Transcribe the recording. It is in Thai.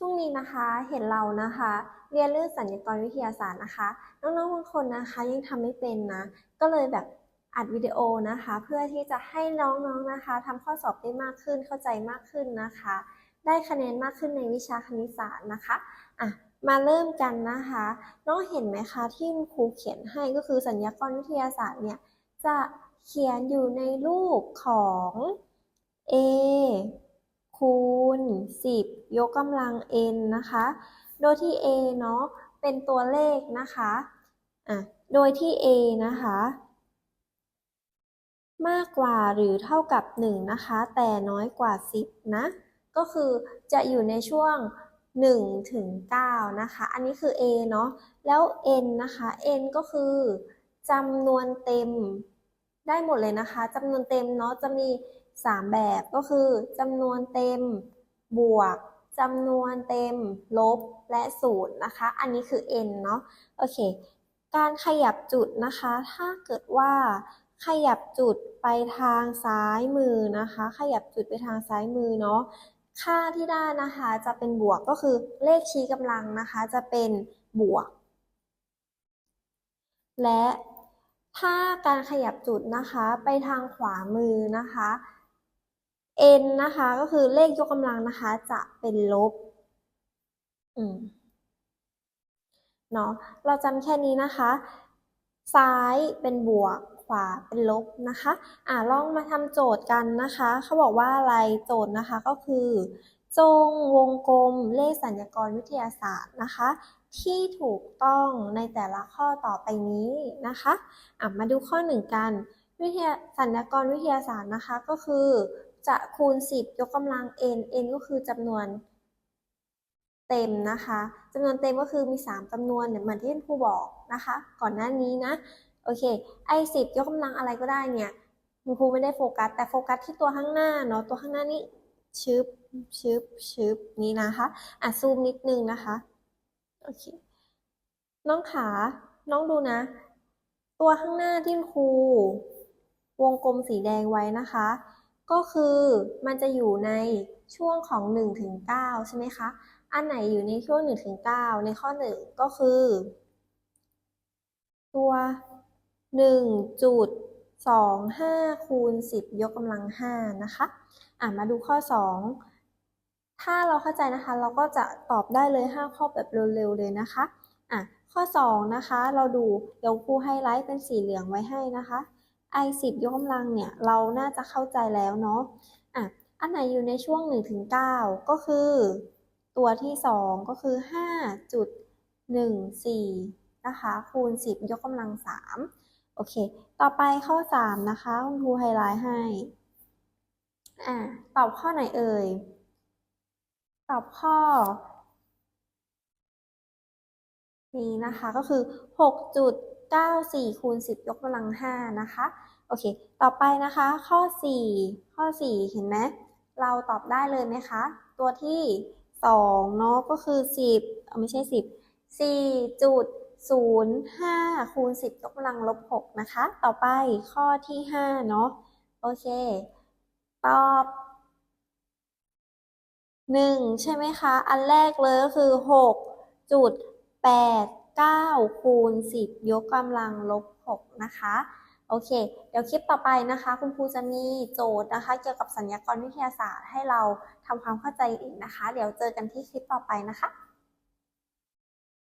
ช่วงนี้นะคะเห็นเรานะคะ เรียนเรื่องสัญญกรวิทยาศาสตร์นะคะ น้องๆบางคนนะคะยังทำไม่เป็นนะ ก็เลยแบบอัดวิดีโอนะคะ เพื่อที่จะให้น้องๆนะคะทำข้อสอบได้มากขึ้นเข้าใจมากขึ้นนะคะ ได้คะแนนมากขึ้นในวิชาคณิตศาสตร์นะคะอะมาเริ่มกันนะคะน้องเห็นไหมคะที่ครูเขียนให้ก็คือสัญญากรวิทยาศาสตร์เนี่ยจะเขียนอยู่ในรูปของ a คูณ 10 ยกกำลัง n นะคะ โดยที่ a เนาะเป็นตัวเลขนะคะอะโดยที่ a นะคะ มากกว่าหรือเท่ากับ 1 นะคะ แต่น้อยกว่า 10 นะ ก็คือจะอยู่ในช่วง1ถึง9นะคะ อันนี้คือ a เนาะ แล้ว n นะคะ n ก็คือจำนวนเต็มได้หมดเลยนะคะจำนวนเต็มเนาะจะมี 3 แบบก็คือจำนวนเต็มบวกจำนวนเต็มลบและศูนย์นะคะ อันนี้คือ n เนาะโอเค การขยับจุดนะคะ ถ้าเกิดว่าขยับจุดไปทางซ้ายมือนะคะ ขยับจุดไปทางซ้ายมือเนาะค่าที่ได้นะคะจะเป็นบวกก็คือเลขชี้กำลังนะคะ จะเป็นบวก และถ้าการขยับจุดนะคะไปทางขวามือนะคะ n นะคะ ก็คือเลขยกกำลังนะคะ จะเป็นลบ อืมเนาะเราจำแค่นี้นะคะ ซ้ายเป็นบวก ขวาเป็นลบนะคะ อ่าลองมาทำโจทย์กันนะคะ เขาบอกว่าอะไรโจทย์นะคะก็คือ จงวงกลมเลขสัญญากรวิทยาศาสตร์นะคะ ที่ถูกต้องในแต่ละข้อต่อไปนี้นะคะอะมาดูข้อหนึ่งกันวิทยาสัญญากรวิทยาศาสตร์นะคะก็คือ จะคูณ 10 ยกกำลัง n n ก็คือจำนวนเต็มนะคะจำนวนเต็มก็คือมี 3จำนวนเนี่ยเหมือนที่ครูบอกนะคะ ก่อนหน้านี้นะโอเคไอ้สิบยกกำลังอะไรก็ได้เนี่ยคุณครูไม่ได้โฟกัส แต่โฟกัสที่ตัวข้างหน้าเนาะตัวข้างหน้านี้ชึบชึบชึบนี้นะคะอะซูมนิดนึงนะคะโอเคน้องขาน้องดูนะ ตัวข้างหน้าที่ครูวงกลมสีแดงไว้นะคะ ก็คือมันจะอยู่ในช่วงของ1ถึง9ใช่ไหมคะ อันไหนอยู่ในช่วง1ถึง9ในข้อ 1 ก็คือ ตัว 1.25 คูณ 10 ยกกำลัง 5 นะคะ อะมาดูข้อ 2 ถ้าเราเข้าใจนะคะ เราก็จะตอบได้เลย 5 ข้อแบบเร็วๆเลยนะคะ อะ ข้อ 2 นะคะ เราดูเดี๋ยวครูไฮไลท์เป็นสีเหลืองไว้ให้นะคะ i 10 ยกกำลังเนี่ย เราน่าจะเข้าใจแล้วเนาะอะอันไหนอยู่ในช่วง 1-9 ก็คือ ตัวที่ 2 ก็คือ 5.14 นะคะ คูณ 10 ยกกำลัง 3 โอเค ต่อไปข้อ 3 นะคะ คุณครูไฮไลท์ให้อะตอบข้อไหนเอ่ย ตอบข้อ นี้นะคะก็คือ 94คูณ10 ยกกำลัง 5 นะคะ โอเค ต่อไปนะคะ ข้อ 4 ข้อ 4 เห็นไหม เราตอบได้เลยไหมคะ ตัวที่ 2 เนาะ ก็คือ 10เอไม่ใช่ 10 4.05คูณ10 ยกกำลังลบ 6 นะคะ ต่อไปข้อที่ 5 เนาะ โอเค ตอบ1ใช่ไหมคะ อันแรกเลยก็คือ 9 คูณ 10 ยกกำลังลบ 6 นะคะ โอเค เดี๋ยวคลิปต่อไปนะคะ คุณครูจะมีโจทย์นะคะ เกี่ยวกับสัญญากรวิทยาศาสตร์ให้เราทำความเข้าใจอีกนะคะ เดี๋ยวเจอกันที่คลิปต่อไปนะคะ